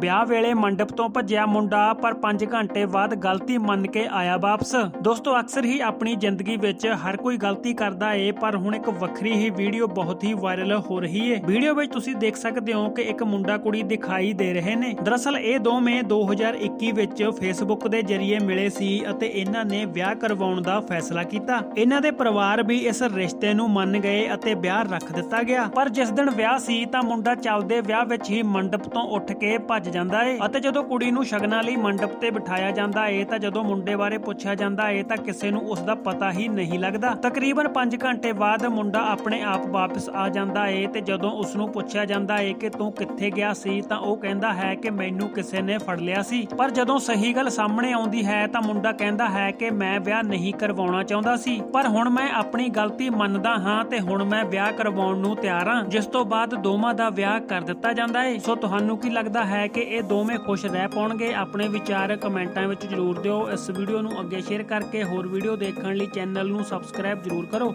ਵਿਆਹ ਵੇਲੇ ਮੰਡਪ ਤੋਂ ਭੱਜਿਆ ਮੁੰਡਾ, ਪਰ 5 ਘੰਟੇ ਬਾਅਦ ਗਲਤੀ ਮੰਨ ਕੇ ਆਇਆ ਵਾਪਸ। ਦੋਸਤੋ, ਅਕਸਰ ਹੀ ਆਪਣੀ ਜ਼ਿੰਦਗੀ ਵਿੱਚ ਹਰ ਕੋਈ ਗਲਤੀ ਕਰਦਾ ਏ, ਪਰ ਹੁਣ ਇੱਕ ਵੱਖਰੀ ਹੀ ਵੀਡੀਓ ਬਹੁਤ ਹੀ ਵਾਇਰਲ ਹੋ ਰਹੀ ਏ। ਵੀਡੀਓ ਵਿੱਚ ਤੁਸੀਂ ਦੇਖ ਸਕਦੇ ਹੋ ਕਿ ਇੱਕ ਮੁੰਡਾ ਕੁੜੀ ਦਿਖਾਈ ਦੇ ਰਹੇ ਨੇ। ਦਰਅਸਲ, ਇਹ ਦੋਵੇਂ 2021 ਵਿੱਚ ਫੇਸਬੁੱਕ ਦੇ ਜ਼ਰੀਏ ਮਿਲੇ ਸੀ ਅਤੇ ਇਹਨਾਂ ਨੇ ਵਿਆਹ ਕਰਵਾਉਣ ਦਾ ਫੈਸਲਾ ਕੀਤਾ। ਇਹਨਾਂ ਦੇ ਪਰਿਵਾਰ ਵੀ ਇਸ ਰਿਸ਼ਤੇ ਨੂੰ ਮੰਨ ਗਏ ਅਤੇ ਵਿਆਹ ਰੱਖ ਦਿੱਤਾ ਗਿਆ। ਪਰ ਜਿਸ ਦਿਨ ਵਿਆਹ ਸੀ, ਤਾਂ ਮੁੰਡਾ ਚੱਲਦੇ ਵਿਆਹ ਵਿੱਚ ਹੀ ਮੰਡਪ ਤੋਂ ਉੱਠ ਕੇ ਭੱਜ ਜਾਂਦਾ ਏ। ਅਤੇ ਜਦੋਂ ਕੁੜੀ ਨੂੰ ਸ਼ਗਨਾਂ ਲਈ ਮੰਡਪ ਤੇ ਬਿਠਾਇਆ ਜਾਂਦਾ ਏ, ਤਾਂ ਜਦੋਂ ਮੁੰਡੇ ਬਾਰੇ ਪੁੱਛਿਆ ਜਾਂਦਾ ਏ, ਤਾਂ ਕਿਸੇ ਨੂੰ ਉਸ ਦਾ ਪਤਾ ਹੀ ਨਹੀਂ ਲੱਗਦਾ। ਤਕਰੀਬਨ 5 ਘੰਟੇ ਬਾਅਦ ਮੁੰਡਾ ਆਪਣੇ ਆਪ ਵਾਪਸ ਆ ਜਾਂਦਾ ਏ, ਤੇ ਜਦੋਂ ਉਸ ਨੂੰ ਪੁੱਛਿਆ ਜਾਂਦਾ ਏ ਕਿ ਤੂੰ ਕਿੱਥੇ ਗਿਆ ਸੀ, ਤਾਂ ਉਹ ਕਹਿੰਦਾ ਹੈ ਕਿ ਮੈਨੂੰ ਕਿਸੇ ਨੇ ਫੜ ਲਿਆ ਸੀ। ਪਰ ਜਦੋਂ ਸਹੀ ਗੱਲ ਸਾਹਮਣੇ ਆਉਂਦੀ ਹੈ, ਤਾਂ ਮੁੰਡਾ ਕਹਿੰਦਾ ਹੈ ਕਿ ਮੈਂ ਵਿਆਹ ਨਹੀਂ ਕਰਵਾਉਣਾ ਚਾਹੁੰਦਾ ਸੀ। ਪਰ ਹੁਣ ਮੈਂ ਆਪਣੀ ਗਲਤੀ ਮੰਨਦਾ ਹਾਂ, ਤੇ ਹੁਣ ਮੈਂ ਵਿਆਹ ਕਰਵਾਉਣ ਨੂੰ ਤਿਆਰ ਹਾਂ, ਜਿਸ ਤੋਂ ਬਾਅਦ ਦੋਵਾਂ ਦਾ ਵਿਆਹ ਕਰ ਦਿੱਤਾ ਜਾਂਦਾ ਏ। ਸੋ ਤੁਹਾਨੂੰ ਕੀ ਲੱਗਦਾ ਹੈ ਕਿ ਇਹ ਦੋਵੇਂ ਖੁਸ਼ ਰਹਿ ਪਾਉਣਗੇ। ਆਪਣੇ ਵਿਚਾਰ ਕਮੈਂਟਾਂ ਵਿੱਚ ਜਰੂਰ ਦਿਓ। ਇਸ ਵੀਡੀਓ ਨੂੰ ਅੱਗੇ ਸ਼ੇਅਰ ਕਰਕੇ ਹੋਰ ਵੀਡੀਓ ਦੇਖਣ ਲਈ ਚੈਨਲ ਨੂੰ ਸਬਸਕ੍ਰਾਈਬ ਜਰੂਰ ਕਰੋ।